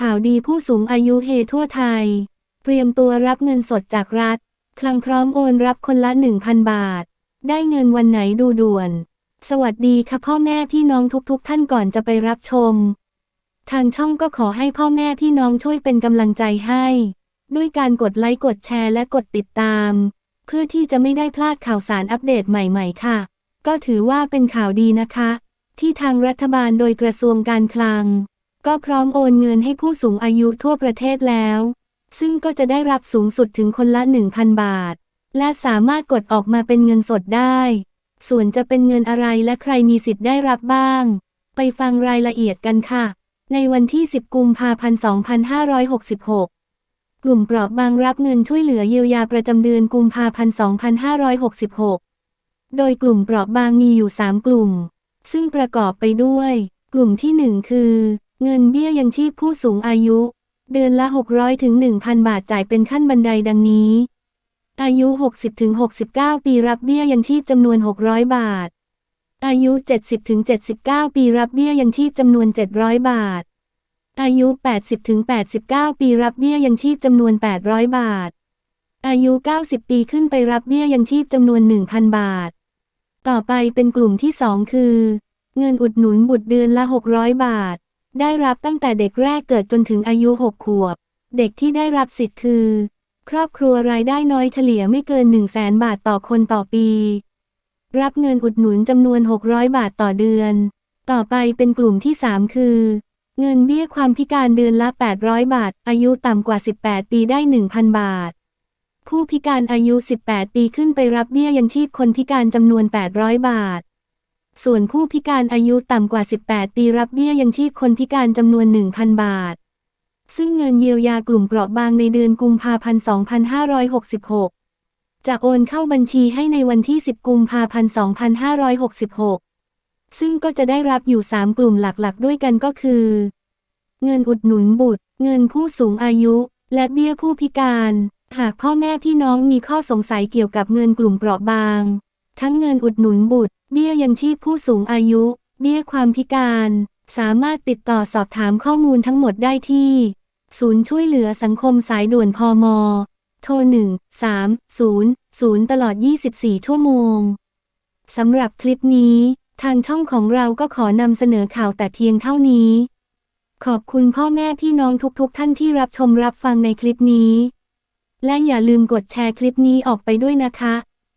ข่าวดีผู้สูงอายุเฮทั่วไทย เตรียมตัวรับเงินสดจากรัฐ คลังพร้อมโอนรับคนละ 1,000 บาท ได้เงินวันไหนดูด่วน สวัสดีค่ะพ่อแม่พี่น้องทุกๆท่านก่อนจะไปรับชม ทางช่องก็ขอให้พ่อแม่พี่น้องช่วยเป็นกำลังใจให้ ด้วยการกดไลค์กดแชร์และกดติดตาม เพื่อที่จะไม่ได้พลาดข่าวสารอัปเดตใหม่ ๆ ค่ะ ก็ถือว่าเป็นข่าวดีนะคะ ที่ทางรัฐบาลโดยกระทรวงการคลัง ก็พร้อมโอนเงินให้ผู้สูงอายุทั่วประเทศแล้ว ซึ่งก็จะได้รับสูงสุดถึงคนละ 1,000 บาท และสามารถกดออกมาเป็นเงินสดได้ ส่วนจะเป็นเงินอะไรและใครมีสิทธิ์ได้รับบ้าง ไปฟังรายละเอียดกันค่ะ ในวันที่ 10 กุมภาพันธ์ 2566กลุ่มเปราะบางรับเงินช่วยเหลือเยียวยาประจำเดือนกุมภาพันธ์ 2566 โดยกลุ่มเปราะบางมีอยู่ 3 กลุ่ม ซึ่งประกอบไปด้วย กลุ่มที่ 1 คือ เงินเบี้ยยังชีพผู้สูงอายุ เดือนละ 600ถึง1,000 บาทจ่ายเป็นขั้นบันไดดังนี้ อายุ 60ถึง69 ปีรับเบี้ยยังชีพจำนวน 600 บาท อายุ 70ถึง79 ปีรับเบี้ยยังชีพจำนวน 700 บาท อายุ 80ถึง89 ปีรับเบี้ยยังชีพจำนวน 800 บาท อายุ 90 ปีขึ้นไปรับเบี้ยยังชีพจำนวน 1,000 บาท ต่อไปเป็นกลุ่มที่ 2 คือ เงินอุดหนุนบุตรเดือนละ 600 บาท ได้รับตั้งแต่เด็กแรกเกิดจนถึงอายุ 6 ขวบ เด็กที่ได้รับสิทธิ์คือ ครอบครัวรายได้น้อยเฉลี่ยไม่เกิน 1 0 0 0 0แสนบาทต่อคนต่อปี รับเงินอุดหนุนจำนวน 600 บาทต่อเดือน ต่อไปเป็นกลุ่มที่ 3 คือ เงินเบี้ยความพิการเดือนละ 800 บาท อายุต่ำกว่า 18 ปีได้ 1,000 บาท ผู้พิการอายุ 18 ปีขึ้นไปรับเบี้ยยังชีพคนพิการจำนวน 800 บาท ส่วนผู้พิการอายุต่ำกว่า 18 ปีรับเบี้ยยังชีพคนพิการจำนวน 1,000 บาท ซึ่งเงินเยียวยากลุ่มเปราะบางในเดือนกุมภาพันธ์ 2566 จะโอนเข้าบัญชีให้ในวันที่ 10 กุมภาพันธ์ 2566 ซึ่งก็จะได้รับอยู่ 3 กลุ่มหลักๆ ด้วยกันก็คือ เงินอุดหนุนบุตร เงินผู้สูงอายุ และเบี้ยผู้พิการ หากพ่อแม่พี่น้องมีข้อสงสัยเกี่ยวกับเงินกลุ่มเปราะบาง ทั้งเงินอุดหนุนบุตร เบี้ยยังชีพผู้สูงอายุ เบี้ยความพิการ สามารถติดต่อสอบถามข้อมูลทั้งหมดได้ที่ ศูนย์ช่วยเหลือสังคมสายด่วนพมโทร 1 3 0 0 ตลอด 24 ชั่วโมง สำหรับคลิปนี้ ทางช่องของเราก็ขอนำเสนอข่าวแต่เพียงเท่านี้ ขอบคุณพ่อแม่พี่น้องทุกๆ ท่านที่รับชมรับฟังในคลิปนี้ และอย่าลืมกดแชร์คลิปนี้ออกไปด้วยนะคะ